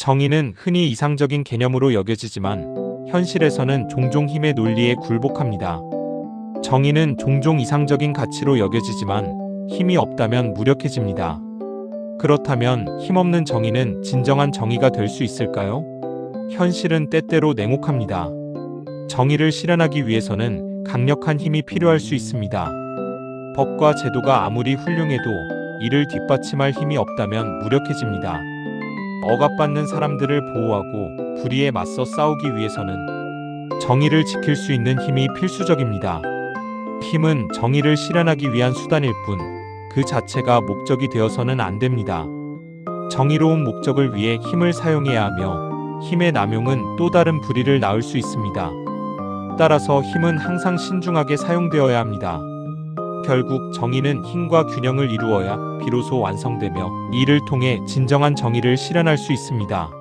정의는 흔히 이상적인 개념으로 여겨지지만 현실에서는 종종 힘의 논리에 굴복합니다. 정의는 종종 이상적인 가치로 여겨지지만 힘이 없다면 무력해집니다. 그렇다면 힘없는 정의는 진정한 정의가 될 수 있을까요? 현실은 때때로 냉혹합니다. 정의를 실현하기 위해서는 강력한 힘이 필요할 수 있습니다. 법과 제도가 아무리 훌륭해도 이를 뒷받침할 힘이 없다면 무력해집니다. 억압받는 사람들을 보호하고 불의에 맞서 싸우기 위해서는 정의를 지킬 수 있는 힘이 필수적입니다. 힘은 정의를 실현하기 위한 수단일 뿐, 그 자체가 목적이 되어서는 안 됩니다. 정의로운 목적을 위해 힘을 사용해야 하며, 힘의 남용은 또 다른 불의를 낳을 수 있습니다. 따라서 힘은 항상 신중하게 사용되어야 합니다. 결국 정의는 힘과 균형을 이루어야 비로소 완성되며 이를 통해 진정한 정의를 실현할 수 있습니다.